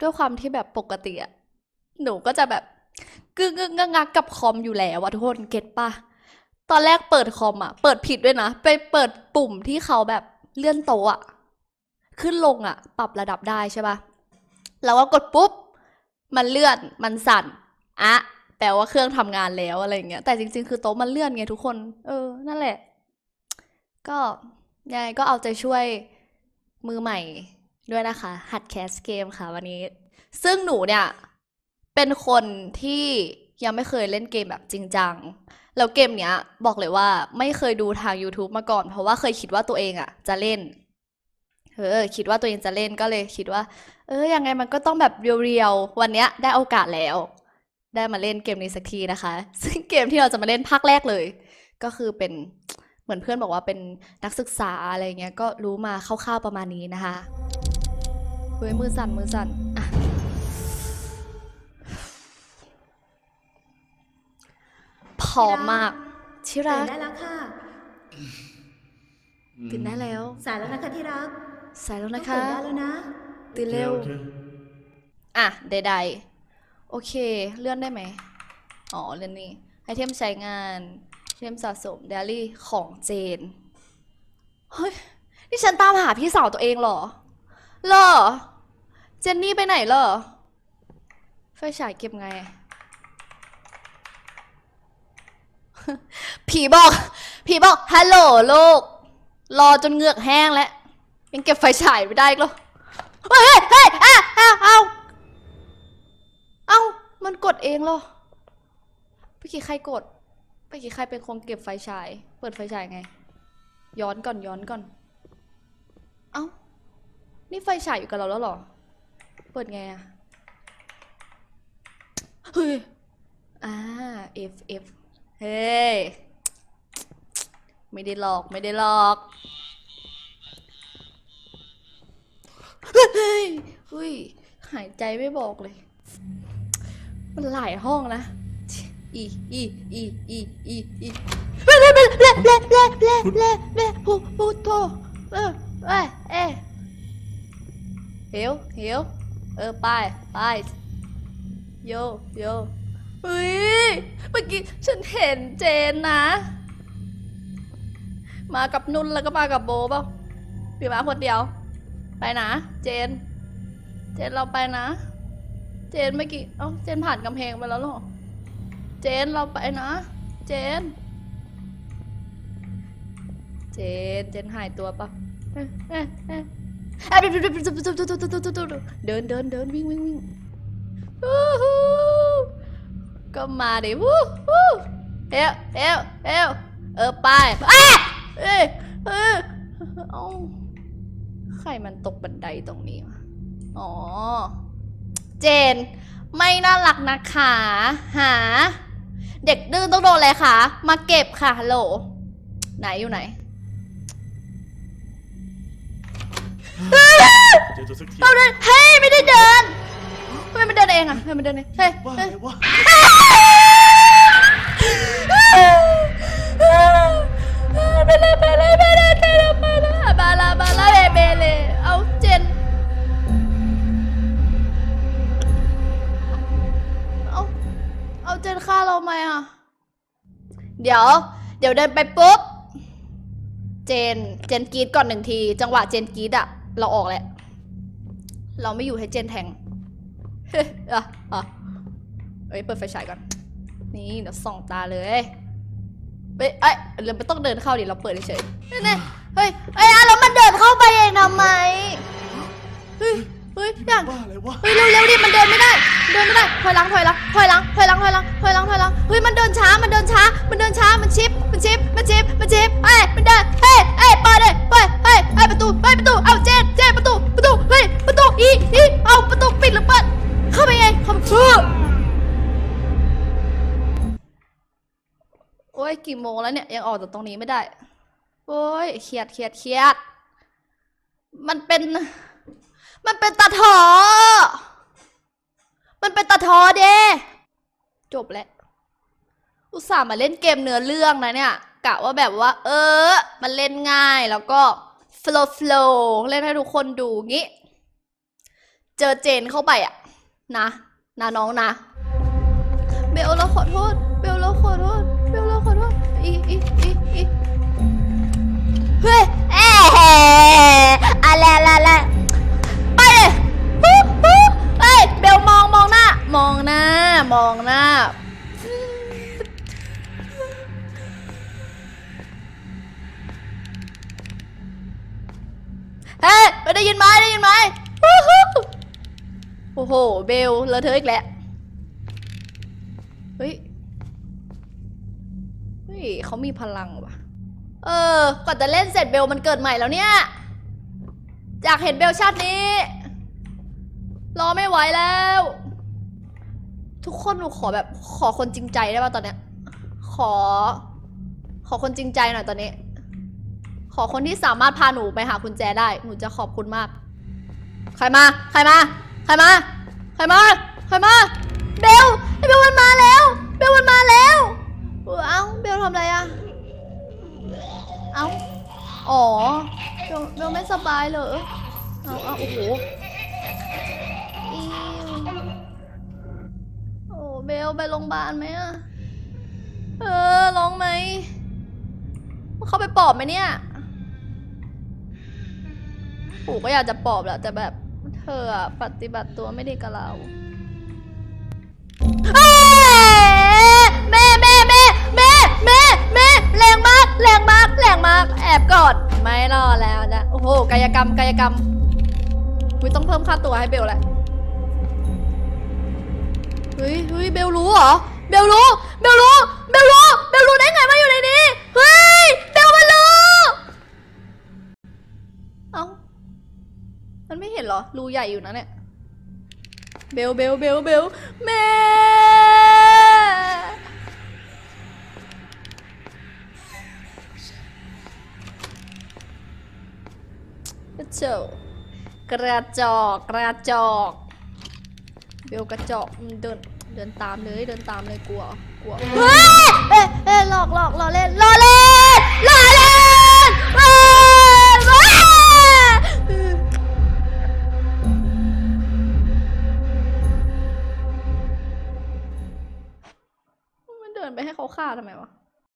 ด้วยความที่แบบปกติอะหนูก็จะแบบกึกกึกงักงักกับคอมอยู่แล้วอะทุกคนเก็ตปะตอนแรกเปิดคอมอะเปิดผิดด้วยนะ ไปเปิดปุ่มที่เขาแบบเลื่อนโต๊ะอะขึ้นลงอะปรับระดับได้ใช่ปะแล้วก็กดปุ๊บ มันเลื่อนมันสั่นอะแปลว่าเครื่องทำงานแล้วอะไรเงี้ย แต่จริงๆ คือโต๊ะมันเลื่อนไงทุกคน เออ นั่นแหละ ก็ยังไงก็เอาใจช่วยมือใหม่ ด้วยนะคะ หัดแคสเกมค่ะวันนี้ ซึ่งหนูเนี่ย เป็นคนที่ยังไม่เคยเล่นเกมแบบจริงจัง แล้วเกมเนี้ย บอกเลยว่าไม่เคยดูทาง YouTube มาก่อน เพราะว่าเคยคิดว่าตัวเองอะจะเล่น เออ คิดว่าตัวเองจะเล่นก็เลยคิดว่า เออ ยังไงมันก็ต้องแบบเรียวๆ วันเนี้ยได้โอกาสแล้ว ได้มาเล่นเกมนี้สักทีนะคะ ซึ่งเกมที่เราจะมาเล่นภาคแรกเลย ก็คือเป็นเหมือนเพื่อนบอกว่าเป็นนักศึกษาอะไรเงี้ย ก็รู้มาคร่าวๆประมาณนี้นะคะ เฮ้ยมือสั่นมือสั่นอะพร้อมมาก ที่ตื่รันกได้แล้วค่ะ ตื่นได้แล้ว สายแล้วนะคะที่รักใส่แล้วต้อนะงคะ ตื่นได้แล้วนะ ตื่นเร็วโอคอะใดๆ โอเค เลื่อนได้ไหม อ๋อ เลื่อนนี่ไอเทมใช้งานไอเทมสะสมเดลี่ของเจน เฮ้ย นี่ฉันตามหาพี่สาวตัวเองเหรอ เหรอ เจนนี่ไปไหนเหรอ ไฟฉายเก็บไง ผีบอก ผีบอก ฮัลโหลลูกรอจนเหงือกแห้งแล้ว ยังเก็บไฟฉายไม่ได้อีกเหรอเฮ้ยเฮ้ยเฮ้ยอ้าวอ้าวอ้าวเอ้า มันกดเองเหรอเมื่อกี้ใครกดเมื่อกี้ใครเป็นคนเก็บไฟฉาย เปิดไฟฉายไง ย้อนก่อนย้อนก่อน เอ้า นี่ไฟฉายอยู่กับเราแล้วเหรอ เปิดไงอะเฮ้ย อ่า F F เฮ้ย ไม่ได้หลอก ไม่ได้หลอก เฮ้ยเฮ้ย หายใจไม่บอกเลย มันหลายห้องนะ อี อี อี อี อี อีเล่เล่เล่เล่เล่เล่เล่เล่เล่พูพูโทเออเอ้ยเอ้ยเหียวเหียว เออ ไป ไป โย โยเฮ้ย เมื่อกี้ฉันเห็นเจนนะ มากับนุ่นแล้วก็มากับโบเปล่าพี่มาคนเดียว ไปนะ เจน เจนเราไปนะ เจนเมื่อกี้เอ้าเจนผ่านกำแพงไปแล้วหรอ เจนเราไปนะ เจน เจน เจนหายตัวปะเอ๊ะเอ๊ะ เดินเดินเดินวิ่งวิ่งวิ่งก็มาดิวู้วู้เอวเอวเอวเออไปอ้าเอ้เออเอาใครมันตกบันไดตรงนี้วะอ๋อ เจน ไม่น่ารักนะคะ หา เด็กดื้อต้องโดนเลยค่ะมาเก็บค่ะโหล ไหนอยู่ไหน เจอตัวสักทีเอาเลยเฮ้ยไม่ได้เดินทำไมมันเดินเองอะทำไมมันเดินเองเฮ้ยว่าเฮ้ไงยวะไปเลยไปเลยไปเลยไปเลยไปเลยบาลาบาลาเบเบเลยเอาเจนเอาเอาเจนฆ่าเราไหมอะเดี๋ยว เดี๋ยวเดินไปปุ๊บ เจน เจนกรีดก่อนหนึ่งที จังหวะเจนกรีดอะ เราออกแล้วเราไม่อยู่ให้เจนแทงเฮ้ยอะอะเอ้ยเปิดไฟฉายก่อน นี่เดี๋ยวส่องตาเลยเฮ้ยเอ้ยเราไม่ต้องเดินเข้าดิเราเปิดเฉยๆนี่ๆเฮ้ยเอ้ยอะแล้วมันเดินเข้าไปเองทำไมเฮ้ยเฮ้ยอย่างบ้าอะไรวะเฮ้ยเร็วๆดิมันเดินไม่ได้ เดินไม่ได้ถอยหลังถอยหลังถอยหลังถอยหลังถอยหลัง ยกี่โมงแล้วเนี่ยยังออกจากตรงนี้ไม่ได้ โอ้ยเครียดเครียดเครียด มันเป็น มันเป็นตาทอ มันเป็นตาทอเด้จบแล้ว อุตส่าห์มาเล่นเกมเนื้อเรื่องนะเนี่ยกะว่าแบบว่า เออ มันเล่นง่ายแล้วก็ flow flow เล่นให้ทุกคนดูงี้ เจอเจนเข้าไปอะนะนะน้องนะ เบลเราขอโทษ เบลเราขอโทษ อีอีอีอีเฮ้ยเอ๊ะอะไรอะไรอะไรไปเลยฮู้ฮู้เอ้ยเบลมองมองหน้ามองหน้ามองหน้าเฮ้ยได้ยินไหมได้ยินไหมโอ้โห เบลเลอะเทอะอีกแล้วเฮ้ยเฮ้ ยเขามีพลังว่ะ เออก่อนจะเล่นเสร็จเบลมันเกิดใหม่แล้วเนี่ย อยากเห็นเบลชาตินี้ รอไม่ไหวแล้ว ทุกคนหนูขอแบบขอคนจริงใจได้ป่ะตอนเนี้ย ขอ ขอคนจริงใจหน่อยตอนนี้ ขอคนที่สามารถพาหนูไปหาคุณแจได้ หนูจะขอบคุณมาก ใครมา ใครมา ใครมา ใครมา ใครมา เบล เบลมันมาแล้ว เบลมันมาแล้ว เอ้าเบลทำอะไรอะเอ้าอ๋อเบลเบลไม่สบายเหรอเอาเอาโอ้โหอิวโอ้เบลไปโรงพยาบาลไหมอะเออร้องไหมเข้าไปปลอบไหมเนี่ยปู่ก็อยากจะปลอบแหละแต่แบบเธอปฏิบัติตัวไม่ดีกับเรา แม่แม่แม่แรงมาก แรงมาก แรงมาก แอบกอดไม่รอดแล้วนะ โอ้โห กายกรรม กายกรรมอุยต้องเพิ่มค่าตัวให้เบลแหละเฮ้ยเฮ้ยเบลรู้เหรอ เบลรู้ เบลรู้ เบลรู้ เบลรู้ได้ไงมาอยู่ในนี้ เฮ้ย เบลมันรู้เอ้า มันไม่เห็นเหรอ รูใหญ่อยู่นะเนี่ย เบล เบล เบล เบล แม่ กระจอกกระจอกกระจอกเบลกระจอกอืมเดินเดินตามเลยเดินตามเลยกลัวกลัวเฮ้ยเอ๊ะเอ๊ะหลอกหลอกหลอกเล่นหลอกเล่นหลอกเล่นเอ้ยว้ามันเดินไปให้เขาฆ่าทำไมวะ